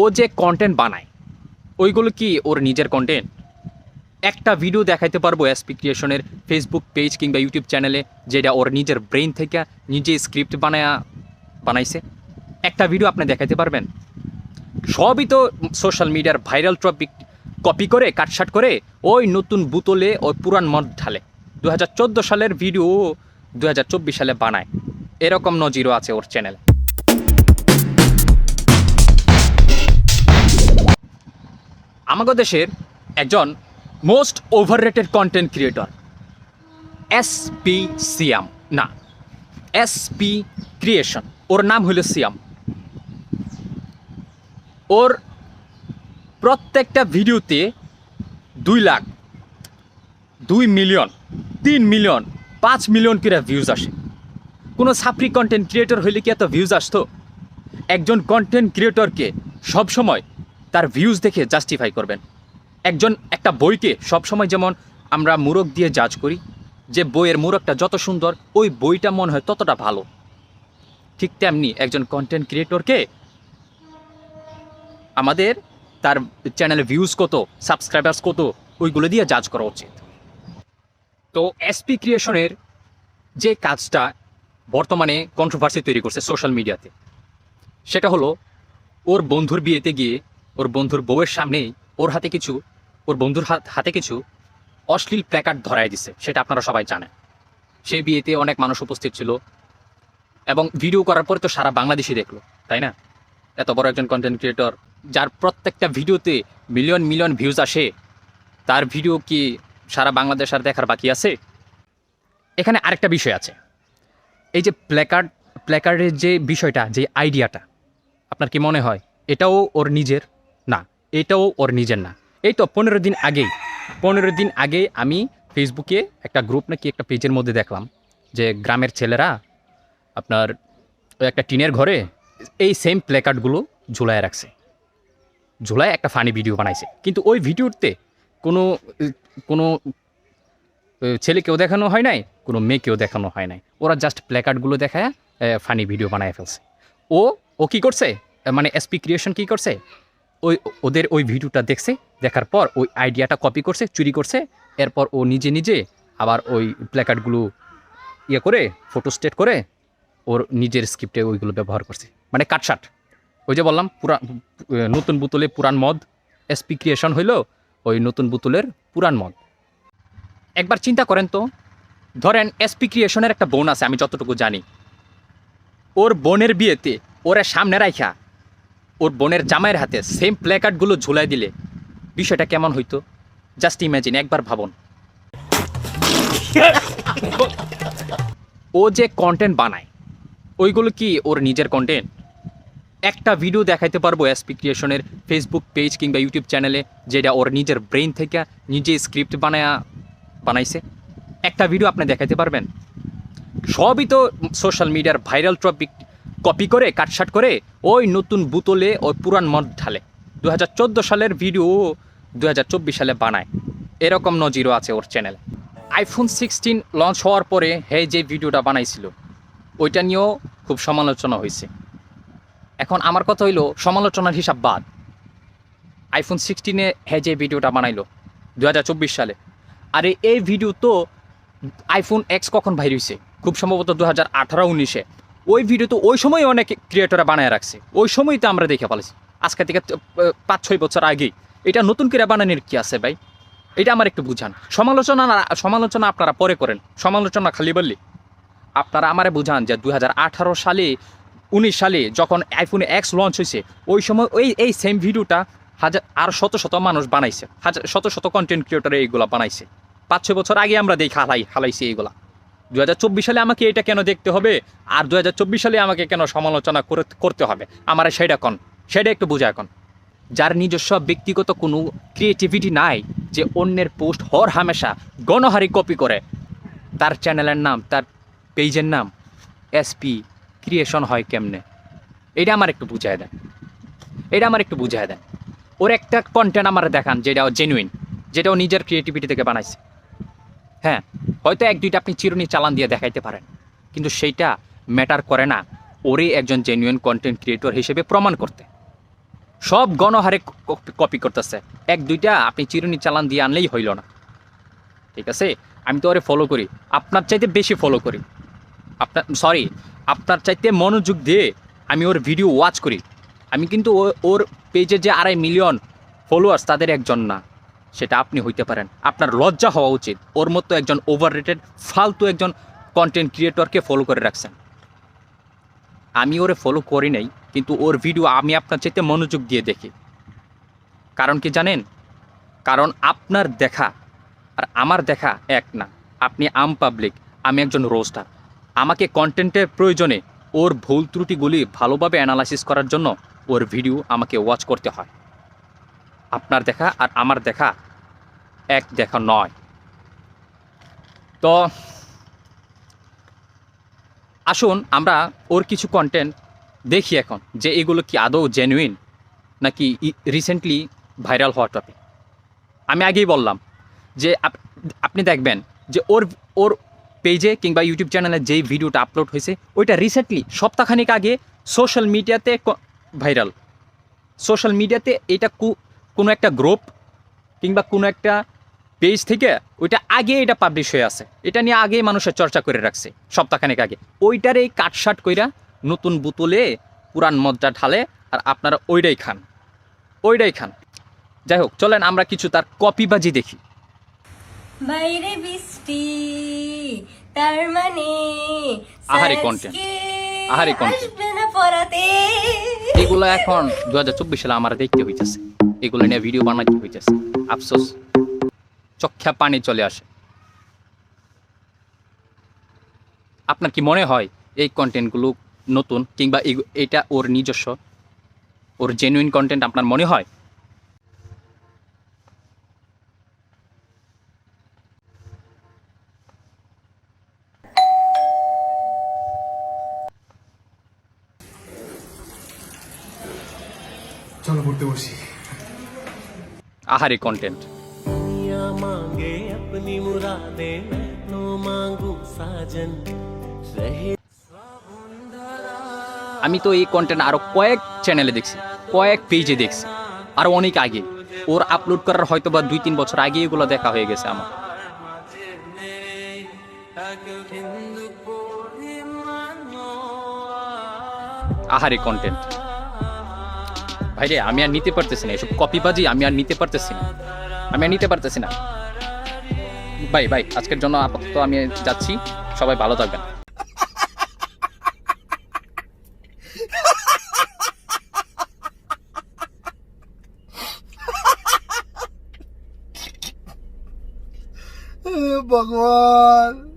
ও যে কন্টেন্ট বানায়, ওইগুলো কি ওর নিজের কন্টেন্ট একটা ভিডিও দেখাইতে পারব এসপি ক্রিয়েশনের ফেসবুক পেজ কিংবা ইউটিউব চ্যানেলে যেটা ওর নিজের ব্রেন থেকে নিজে স্ক্রিপ্ট বানায়া, বানাইছে। একটা ভিডিও আপনি দেখাইতে পারবেন। সবই তো সোশ্যাল মিডিয়ার ভাইরাল টপিক কপি করে কাটসাট করে, ওই নতুন বুতলে ওই পুরান মদ ঢালে। দু হাজার চোদ্দ সালের ভিডিও দু হাজার চব্বিশ সালে বানায়। এরকম নজিরও আছে ওর চ্যানেলে আমাদের দেশের একজন most overrated content creator S P Siam না এস পি ক্রিয়েশন ওর নাম হলো সিয়াম ওর প্রত্যেকটা ভিডিওতে দুই লাখ, দুই মিলিয়ন তিন মিলিয়ন পাঁচ মিলিয়ন করে ভিউজ আসে। কোনো সাপ্রি কন্টেন্ট ক্রিয়েটর হইলে কি এত ভিউজ আসতো? একজন কন্টেন্ট ক্রিয়েটরকে সবসময় তার ভিউজ দেখে জাস্টিফাই করবেন। একজন একটা বইকে সবসময় যেমন আমরা মুরগ দিয়ে জাজ করি, যে বইয়ের মুরগটা যত সুন্দর, ওই বইটা মনে হয় ততটা ভালো। ঠিক তেমনি একজন কন্টেন্ট ক্রিয়েটরকে আমাদের তার চ্যানেলে ভিউজ কত সাবস্ক্রাইবার্স কত, ওইগুলো দিয়ে জাজ করা উচিত। তো এসপি ক্রিয়েশনের যে কাজটা বর্তমানে কন্ট্রোভার্সি তৈরি করছে সোশ্যাল মিডিয়াতে সেটা হলো ওর বন্ধুর বিয়েতে গিয়ে ওর বন্ধুর বউয়ের সামনেই ওর হাতে কিছু, ওর বন্ধুর হাত হাতে কিছু অশ্লীল প্ল্যাকার্ড ধরায় দিছে, সেটা আপনারা সবাই জানেন। সেই বিয়েতে অনেক মানুষ উপস্থিত ছিল এবং ভিডিও করার পরে তো সারা বাংলাদেশি দেখল, তাই না? এত বড় একজন কন্টেন্ট ক্রিয়েটর যার প্রত্যেকটা ভিডিওতে মিলিয়ন মিলিয়ন ভিউজ আসে, তার ভিডিও কি সারা বাংলাদেশ আর দেখার বাকি আছে? এখানে আরেকটা বিষয় আছে। এই যে প্ল্যাকার্ড প্ল্যাকার্ডের যে বিষয়টা, যে আইডিয়াটা আপনার কি মনে হয়? এটাও ওর নিজের? এটাও ওর নিজের না। এই তো পনেরো দিন আগেই, পনেরো দিন আগে আমি ফেসবুকে একটা গ্রুপ নাকি একটা পেজের মধ্যে দেখলাম যে গ্রামের ছেলেরা আপনার ওই একটা টিনের ঘরে এই সেম প্ল্যাকার্ডগুলো ঝুলায় রাখছে। ঝুলায় একটা ফানি ভিডিও বানাইছে। কিন্তু ওই ভিডিওতে কোনো কোনো ছেলেকেও দেখানো হয় নাই, কোনো মেয়েকেও দেখানো হয় নাই। ওরা জাস্ট প্ল্যাকার্ডগুলো দেখায় ফানি ভিডিও বানায় ফেলছে। ও ও কী করছে? মানে এসপি ক্রিয়েশন কী করছে? ওই, ওদের ওই ভিডিওটা দেখছে, দেখার পর ওই আইডিয়াটা কপি করছে, চুরি করছে, এরপর ও নিজে নিজে আবার ওই প্ল্যাকার্ডগুলো ইয়ে করে ফটো স্টেট করে, ওর নিজের স্ক্রিপ্টে ওইগুলো ব্যবহার করছে। মানে কাটসাট ওই যে বললাম, পুরা নতুন বোতলে পুরান মদ এসপি ক্রিয়েশন হইল, ওই নতুন বোতলের পুরান মদ। একবার চিন্তা করেন তো, ধরেন এসপি ক্রিয়েশনের একটা বোন আছে, আমি যতটুকু জানি। ওর বোনের বিয়েতে ওরা সামনে রাইখা ওর বোনের জামাইয়ের হাতে সেম প্ল্যাকার্ডগুলো ঝুলাই দিলে বিষয়টা কেমন হইতো? জাস্ট ইম্যাজিন একবার ভাবুন। ও যে কন্টেন্ট বানায়, ওইগুলো কি ওর নিজের কন্টেন্ট একটা ভিডিও দেখাইতে পারব এসপি ক্রিয়েশনের ফেসবুক পেজ কিংবা ইউটিউব চ্যানেলে যেটা ওর নিজের ব্রেন থেকে নিজে স্ক্রিপ্ট বানায়া বানাইছে। একটা ভিডিও আপনি দেখাইতে পারবেন। সবই তো সোশ্যাল মিডিয়ার ভাইরাল টপিক কপি করে কাটসাট করে ওই নতুন বুতলে ওই পুরান মদ ঢালে। দু হাজার চোদ্দ সালের ভিডিও দু হাজার চব্বিশ সালে বানায়। এরকম নজিরও আছে ওর চ্যানেলে আইফোন সিক্সটিন লঞ্চ হওয়ার পরে হে যে ভিডিওটা বানাইছিল, ওইটা নিয়েও খুব সমালোচনা হয়েছে এখন আমার কথা হইল, সমালোচনার হিসাব বাদ। আইফোন সিক্সটিনে হে যে ভিডিওটা বানাইলো দু হাজার চব্বিশ সালে। আরে এই ভিডিও তো আইফোন এক্স কখন বাইর হয়েছে খুব সম্ভবত দু হাজার আঠারো, উনিশে। ওই ভিডিও তো ওই সময় অনেক ক্রিয়েটররা বানায় রাখছে। ওই সময় তো আমরা দেখে ফেলেছি। আজকে থেকে পাঁচ ছয় বছর আগেই। এটা নতুন করে বানানোর কি আছে ভাই? এটা আমার একটু বুঝান। সমালোচনা সমালোচনা আপনারা পরে করেন। সমালোচনা খালি বললি। আপনারা আমারে বুঝান যে দু হাজার আঠারো সালে, উনিশ সালে যখন আইফোন এক্স লঞ্চ হয়েছে, ওই সময় ওই, এই সেম ভিডিওটা হাজার আর শত শত মানুষ বানাইছে। হাজার শত শত কন্টেন্ট ক্রিয়েটর এইগুলা বানাইছে। পাঁচ ছয় বছর আগে আমরা দেখি হালাই, হালাইছি এইগুলা। দু হাজার চব্বিশ সালে আমাকে এটা কেন দেখতে হবে? আর দু হাজার চব্বিশ সালে আমাকে কেন সমালোচনা করে- করতে হবে? আমার সেটা কন? সেটা একটু বোঝা এখন। যার নিজস্ব ব্যক্তিগত কোনো ক্রিয়েটিভিটি নাই যে অন্যের পোস্ট হর হামেশা গণহারি কপি করে। তার চ্যানেলের নাম, তার পেজের নাম এসপি ক্রিয়েশন হয় কেমনে? এটা আমার একটু বুঝায় দেন। এটা আমার একটু বুঝায় দেন। ওর একটা কন্টেন্ট আমার দেখান যেটা জেনুইন যেটা ও নিজের ক্রিয়েটিভিটি থেকে বানাইছে। হ্যাঁ হয়তো এক, দুইটা আপনি চিরুনি চালান দিয়ে দেখাইতে পারেন। কিন্তু সেইটা ম্যাটার করে না। ওরে একজন জেনুইন কন্টেন্ট ক্রিয়েটর হিসেবে প্রমাণ করতে। সব গণহারে কপি করতেছে। এক, দুইটা আপনি চিরুনি চালান দিয়ে আনলেই হইল না। ঠিক আছে? আমি তো ওরে ফলো করি। আপনার চাইতে বেশি ফলো করি। আপনার সরি আপনার চাইতে মনোযোগ দিয়ে আমি ওর ভিডিও ওয়াচ করি। আমি কিন্তু ওর পেজে যে আড়াই মিলিয়ন ফলোয়ার্স তাদের একজন না। সেটা আপনি হইতে পারেন। আপনার লজ্জা হওয়া উচিত। ওর মতো একজন ওভার রেটেড ফালতু একজন কন্টেন্ট ক্রিয়েটরকে ফলো করে রাখছেন। আমি ওরে ফলো করি নাই, কিন্তু ওর ভিডিও আমি আপনার চাইতে মনোযোগ দিয়ে দেখি। কারণ কি জানেন? কারণ আপনার দেখা আর আমার দেখা এক না। আপনি আম পাবলিক আমি একজন রোস্টার আমাকে কন্টেন্টের প্রয়োজনে ওর ভুল ত্রুটিগুলি ভালোভাবে অ্যানালাইসিস করার জন্য ওর ভিডিও আমাকে ওয়াচ করতে হয়। আপনার দেখা আর আমার দেখা এক দেখা নয়। তো আসুন আমরা ওর কিছু কন্টেন্ট দেখি এখন যে এগুলো কি আদৌ জেনুইন নাকি রিসেন্টলি ভাইরাল হওয়া টপিক আমি আগেই বললাম যে আপনি দেখবেন যে ওর ওর পেজে কিংবা ইউটিউব চ্যানেলে যেই ভিডিওটা আপলোড হয়েছে, ওইটা রিসেন্টলি সপ্তাহখানিক আগে সোশ্যাল মিডিয়াতে ভাইরাল সোশ্যাল মিডিয়াতে এটা কোনো একটা গ্রুপ কিংবা কোনো একটা পেজ থেকে ওইটা আগে এটা পাবলিশ হয়ে আছে। এটা নিয়ে আগেই মানুষের চর্চা করে রাখছে সপ্তাহখানেক আগে। ওইটার এই কাটসাট কইরা নতুন বোতলে পুরান মদটা ঢালে আর আপনারা ওইটাই খান ওইটাই খান। যাই হোক চলেন আমরা কিছু তার কপিবাজি দেখি। বাইরে বৃষ্টি তার মানে আহারে আজকে আহারে এগুলো এখন দু হাজার চব্বিশ সালে আমার দেখতে হইতেছে। এগুলো নিয়ে ভিডিও বানাইতে হইতেছে। আফসোস। চক্ষা পানি চলে আসে। আপনার কি মনে হয় এই কন্টেন্টগুলো নতুন কিংবা এটা ওর নিজস্ব? ওর জেনুইন কন্টেন্ট আপনার মনে হয়? খুশি। আহারে কন্টেন্ট আমি তো এই কন্টেন্ট আরও কয়েক চ্যানেলে দেখছি কয়েক পেজে দেখছি আরও অনেক আগে। ওর আপলোড করার হয়তো বা দুই তিন বছর আগে এগুলো দেখা হয়ে গেছে আমার। আহারে কন্টেন্ট ভাইরে, আমি আর নিতে পারতেছি না। এসব কপিবাজি আমি আর নিতে পারতেছি না। আমি আর নিতে পারতেছি না। ভাই ভাই, আজকের জন্য আপাতত আমি যাচ্ছি। সবাই ভালো থাকবেন। ভগবান।